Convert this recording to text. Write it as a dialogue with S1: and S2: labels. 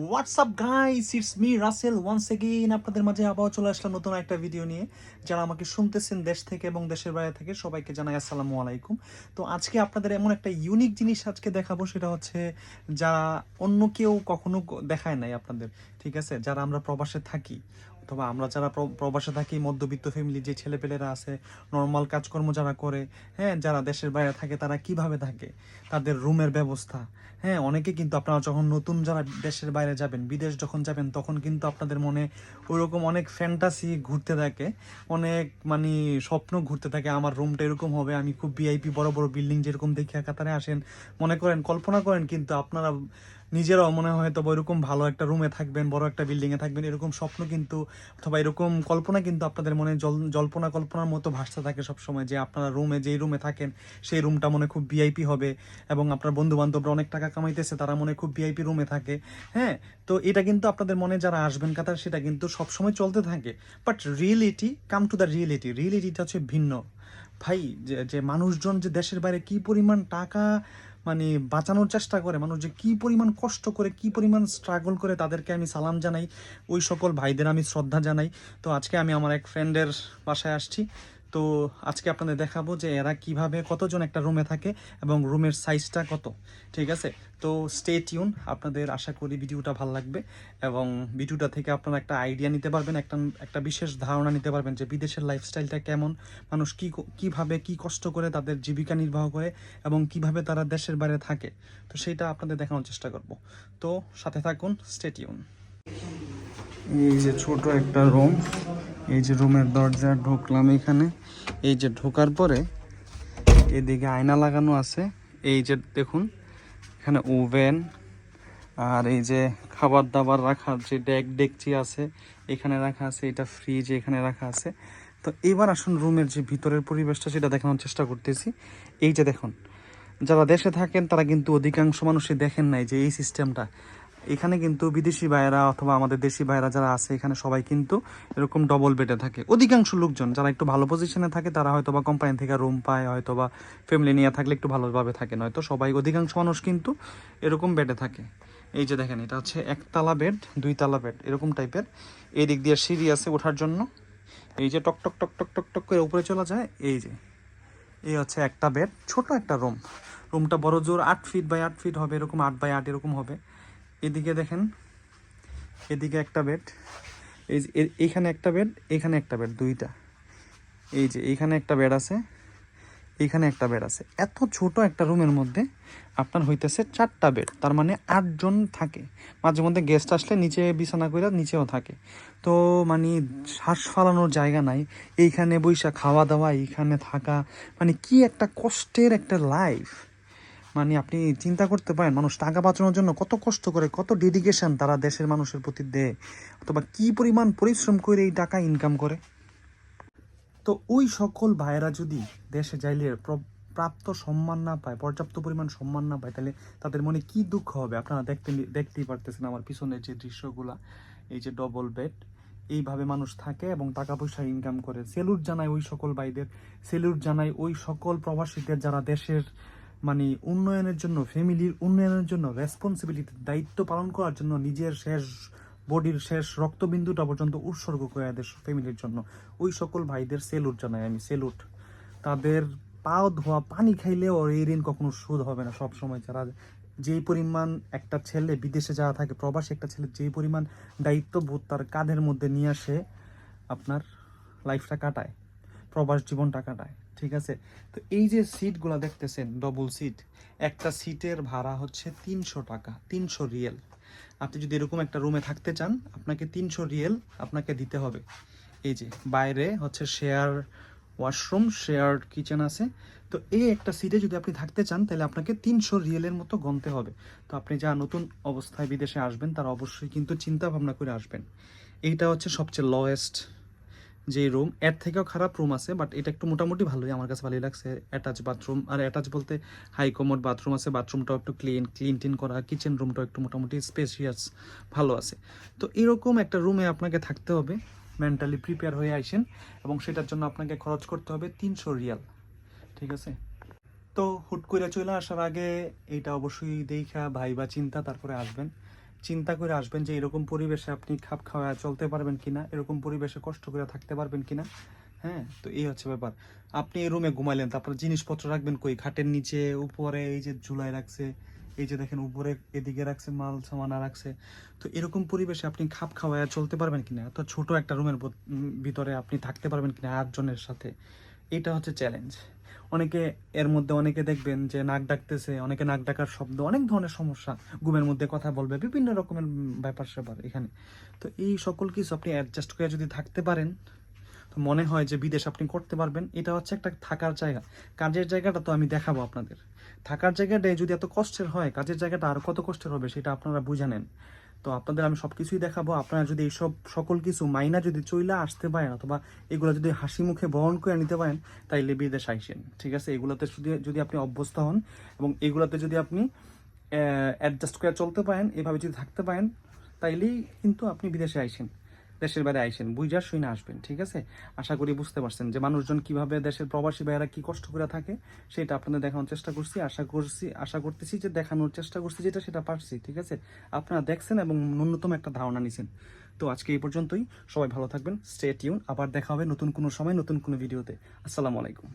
S1: What's up guys it's me Rasel once again আপনাদের মাঝে আবার চলে আসলাম নতুন একটা ভিডিও নিয়ে। যারা আমাকে শুনতেছেন দেশ থেকে এবং দেশের বাইরে থেকে, সবাইকে জানাই আসসালামু আলাইকুম। তো আজকে আপনাদের এমন একটা ইউনিক জিনিস আজকে দেখাবো, সেটা হচ্ছে যারা অন্য কেউ কখনো দেখায় নাই আপনাদের, ঠিক আছে? যারা আমরা প্রবাসে থাকি অথবা আমরা যারা প্রবাসে থাকি, মধ্যবিত্ত ফ্যামিলি যে ছেলেপেলেরা আছে নর্মাল কাজকর্ম যারা করে হ্যাঁ যারা দেশের বাইরে থাকে, তারা কীভাবে থাকে? তাদের রুমের ব্যবস্থা। হ্যাঁ অনেকে কিন্তু আপনারা যখন নতুন যারা দেশের বাইরে যাবেন, বিদেশ যখন যাবেন, তখন কিন্তু আপনাদের মনে ওইরকম অনেক ফ্যান্টাসি ঘুরতে থাকে, অনেক মানে স্বপ্ন ঘুরতে থাকে, আমার রুমটা এরকম হবে, আমি খুব ভিআইপি বড় বড় বিল্ডিং যেরকম দেখি কাতারে আসেন, মনে করেন, কল্পনা করেন কিন্তু আপনারা নিজেরাও মনে হয় হয়তো বা এরকম ভালো একটা রুমে থাকবেন, বড় একটা বিল্ডিং এ থাকবেন, এরকম স্বপ্ন কিন্তু অথবা এরকম কল্পনা কিন্তু আপনাদের মনে জল, জল্পনা কল্পনার মতো ভাসতে থাকে সবসময় যে আপনারা রুমে যেই রুমে থাকেন, সেই রুমটা মনে খুব ভিআইপি হবে এবং আপনার বন্ধু বান্ধবরা অনেক টাকা কামাইতেছে, তারা মনে খুব ভিআইপি রুমে থাকে। হ্যাঁ তো এটা কিন্তু আপনাদের মনে যারা আসবেন কাতার, সেটা কিন্তু সবসময় চলতে থাকে। But reality come to the reality রিয়েলিটিটা হচ্ছে ভিন্ন। ভাই যে মানুষজন যে দেশের বাইরে কি পরিমাণ টাকা মানে বাঁচানোর চেষ্টা করে, মানুষ যে কি পরিমাণ কষ্ট করে, কি পরিমাণ স্ট্রাগল করে তাদেরকে আমি সালাম জানাই। ওই সকল ভাইদের আমি শ্রদ্ধা জানাই। তো আজকে আমি আমার এক ফ্রেন্ডের বাসায় আসছি। তো আজকে আপনাদের দেখাবো যে এরা কীভাবে, কতজন একটা রুমে থাকে এবং রুমের সাইজটা কত, ঠিক আছে? তো স্টে টিউন আপনাদের আশা করি ভিডিওটা ভালো লাগবে এবং ভিডিওটা থেকে আপনারা একটা আইডিয়া নিতে পারবেন, একটা একটা বিশেষ ধারণা নিতে পারবেন যে বিদেশের লাইফস্টাইলটা কেমন, মানুষ কী, কীভাবে কি কষ্ট করে তাদের জীবিকা নির্বাহ করে এবং কীভাবে তারা দেশের বাইরে থাকে। তো সেইটা আপনাদের দেখানোর চেষ্টা করব। তো সাথে থাকুন স্টে টিউন এই যে ছোট একটা রুম, এই যে রুমের দরজা ঢুকলাম এখানে। এই যে ঢোকার পরে এদিকে আয়না লাগানো আছে। এই যে দেখুন, এখানে ওভেন, আর এই যে খাবার দাবার রাখার যে ডেক ডেকচি আছে এখানে রাখা আছে, এটা ফ্রিজ এখানে রাখা আছে। তো এবার আসুন রুমের যে ভিতরের পরিবেশটা, সেটা দেখানোর চেষ্টা করতেছি। এই যে দেখুন, যারা দেশে থাকেন, তারা কিন্তু অধিকাংশ মানুষই দেখেন নাই যে এই সিস্টেমটা। এখানে কিন্তু বিদেশি ভাইয়েরা অথবা আমাদের দেশি ভাইয়েরা যারা আছে, এখানে সবাই কিন্তু এরকম ডবল বেডে থাকে। অধিকাংশ লোকজন যারা একটু ভালো পজিশনে থাকে, তারা হয়তো বা কোম্পানি থেকে রুম পায় হয়তো বা ফ্যামিলি নিয়ে থাকলে একটু ভালোভাবে থাকে। নয়তো সবাই অধিকাংশ মানুষ কিন্তু এরকম বেডে থাকে। এই যে দেখেন, এটা হচ্ছে একতলা বেড দুই তালা বেড এরকম টাইপের এই দিক দিয়ে সিঁড়ি আছে ওঠার জন্য। এই যে টক টক টক টক টক টক করে উপরে চলা যায়, এই যে। এই হচ্ছে একটা বেড ছোট একটা রুম রুমটা বড় জোর আট ফিট বাই আট ফিট হবে, এরকম আট বাই আট এরকম হবে। এদিকে দেখেন, এদিকে একটা বেড এই যে এ- এইখানে একটা বেড এখানে একটা বেড দুইটা। এই যে এইখানে একটা বেড আছে এইখানে একটা বেড আছে। এত ছোট একটা রুমের মধ্যে আপনার হইতেছে চারটা বেড তার মানে আটজন থাকে। মাঝে মধ্যে গেস্ট আসলে নিচে বিছানা করে নিচেও থাকে। তো মানে শ্বাস ফালানোর জায়গা নাই। এইখানে বৈশা খাওয়া দাওয়া, এইখানে থাকা মানে কি একটা কষ্টের একটা লাইফ মানে আপনি চিন্তা করতে পারেন, মানুষ টাকা বাঁচানোর জন্য কত কষ্ট করে, কত ডেডিকেশন তারা দেশের মানুষের প্রতি দেয়, অথবা কি পরিমাণ পরিশ্রম করে এই টাকা ইনকাম করে। তো ওই সকল ভাইয়েরা যদি দেশে যাইলে প্র- প্রাপ্ত সম্মান না পায়, পর্যাপ্ত পরিমাণ সম্মান না পায়, তাহলে তাদের মনে কি দুঃখ হবে? আপনারা দেখতে দেখতেই পারতেছেন আমার পিছনের যে দৃশ্যগুলা, এই যে ডবল বেড এইভাবে মানুষ থাকে এবং টাকা পয়সা ইনকাম করে। সেলুট জানায় ওই সকল ভাইদের, সেলুট জানায় ওই সকল প্রবাসীদের যারা দেশের মানে উন্নয়নের জন্য ফ্যামিলির উন্নয়নের জন্য রেসপন্সিবিলিটি দায়িত্ব পালন করার জন্য নিজের শেষ বডির শেষ রক্তবিন্দুটা পর্যন্ত উৎসর্গ করে দেশ ফ্যামিলির জন্য। ওই সকল ভাইদের সেলুট জানাই আমি সেলুট তাদের পাও ধোয়া, পানি খাইলেও এই ঋণ কখনো সুদ হবে না সব সময় যারা যেই পরিমাণ একটা ছেলে বিদেশে যাওয়া থাকে, প্রবাসী একটা ছেলে যেই পরিমাণ দায়িত্ববোধ তার কাঁধের মধ্যে নিয়ে আসে, আপনার লাইফটা কাটায়, প্রবাস জীবনটা কাটায়। ঠিক আছে? তো এই যে সিটগুলো দেখতেছেন ডবল সিট একটা সিটের ভাড়া হচ্ছে তিনশো টাকা, তিনশো রিয়েল। আপনি যদি এরকম একটা রুমে থাকতে চান, আপনাকে তিনশো রিয়েল আপনাকে দিতে হবে। এই যে, বাইরে হচ্ছে শেয়ার ওয়াশরুম শেয়ার কিচেন আছে। তো এই একটা সিটে যদি আপনি থাকতে চান, তাহলে আপনাকে তিনশো রিয়েলের মতো গনতে হবে। তো আপনি যা নতুন অবস্থায় বিদেশে আসবেন, তারা অবশ্যই কিন্তু চিন্তা ভাবনা করে আসবেন। এইটা হচ্ছে সবচেয়ে লোয়েস্ট যে রুম এর থেকেও খারাপ রুম আছে বাট এটা একটু মোটামুটি ভালোই আমার কাছে ভালোই লাগছে। অ্যাটাচ বাথরুম আর অ্যাটাচ বলতে হাই কমোড বাথরুম আছে বাথরুমটাও একটু ক্লিন ক্লিন টিন করা কিচেন রুমটাও একটু মোটামুটি স্পেসিয়াস ভালো আছে। তো এরকম একটা রুমে আপনাকে থাকতে হবে মেন্টালি প্রিপেয়ার হয়ে আইসেন, এবং সেটার জন্য আপনাকে খরচ করতে হবে তিনশো রিয়াল। ঠিক আছে? তো হুট করে চলে আসার আগে এটা অবশ্যই দেখা ভাই বা চিন্তা, তারপরে আসবেন। চিন্তা করে আসবেন যে এরকম পরিবেশে আপনি খাপ খাওয়া চলতে পারবেন কিনা, এরকম পরিবেশে কষ্ট করে থাকতে পারবেন কিনা হ্যাঁ? তো এই হচ্ছে ব্যাপার। আপনি এই রুমে ঘুমাইলেন, তারপর জিনিসপত্র রাখবেন কই? খাটের নিচে, উপরে, এই যে ঝুলাই রাখছে, এই যে দেখেন উপরে এদিকে রাখছে, মাল সামানা রাখছে। তো এরকম পরিবেশে আপনি খাপ খাওয়ায় চলতে পারবেন কিনা? তো ছোট একটা রুমের ভিতরে আপনি থাকতে পারবেন কিনা আটজনের সাথে? এটা হচ্ছে চ্যালেঞ্জ অনেকে এর মধ্যে অনেকে দেখবেন যে নাক ডাকতেছে, অনেকে নাক ডাকার শব্দ, অনেক ধরনের সমস্যা ঘুমের মধ্যে কথা বলবে, বিভিন্ন রকমের ব্যাপার স্যাপার এখানে। তো এই সকল কিছু আপনি অ্যাডজাস্ট করে যদি থাকতে পারেন, তো মনে হয় যে বিদেশ আপনি করতে পারবেন, এটা হচ্ছে একটা থাকার জায়গা। কাজের জায়গাটা তো আমি দেখাবো আপনাদের। থাকার জায়গাটাই যদি এত কষ্টের হয়, কাজের জায়গাটা আর কত কষ্টের হবে, সেটা আপনারা বুঝে নেন। তো আপনাদের আমি সব কিছুই দেখাবো। আপনারা যদি এইসব সকল কিছু মাইনা যদি চইলা আসতে পারেন অথবা এগুলো যদি হাসি মুখে বহন করে নিতে পারেন, তাইলে বিদেশ আইসেন ঠিক আছে? এগুলোতে শুধু যদি আপনি অভ্যস্ত হন এবং এগুলোতে যদি আপনি অ্যাডজাস্ট করে চলতে পারেন, এভাবে যদি থাকতে পারেন, তাইলেই কিন্তু আপনি বিদেশে আইসেন। দেশের বাইরে আইসেন বুঝার শুনে আসবেন, ঠিক আছে? আশা করি বুঝতে পারছেন যে মানুষজন কীভাবে দেশের প্রবাসী ভাইয়েরা কি কষ্ট করে থাকে, সেটা আপনাদের দেখানোর চেষ্টা করছি, আশা করছি, আশা করতেছি যে দেখানোর চেষ্টা করছি যেটা, সেটা পারছি, ঠিক আছে? আপনারা দেখছেন এবং ন্যূনতম একটা ধারণা নিছেন। তো আজকে এই পর্যন্তই, সবাই ভালো থাকবেন স্টে টিউন আবার দেখা হবে নতুন কোনো সময়, নতুন কোনো ভিডিওতে। আসসালামু আলাইকুম।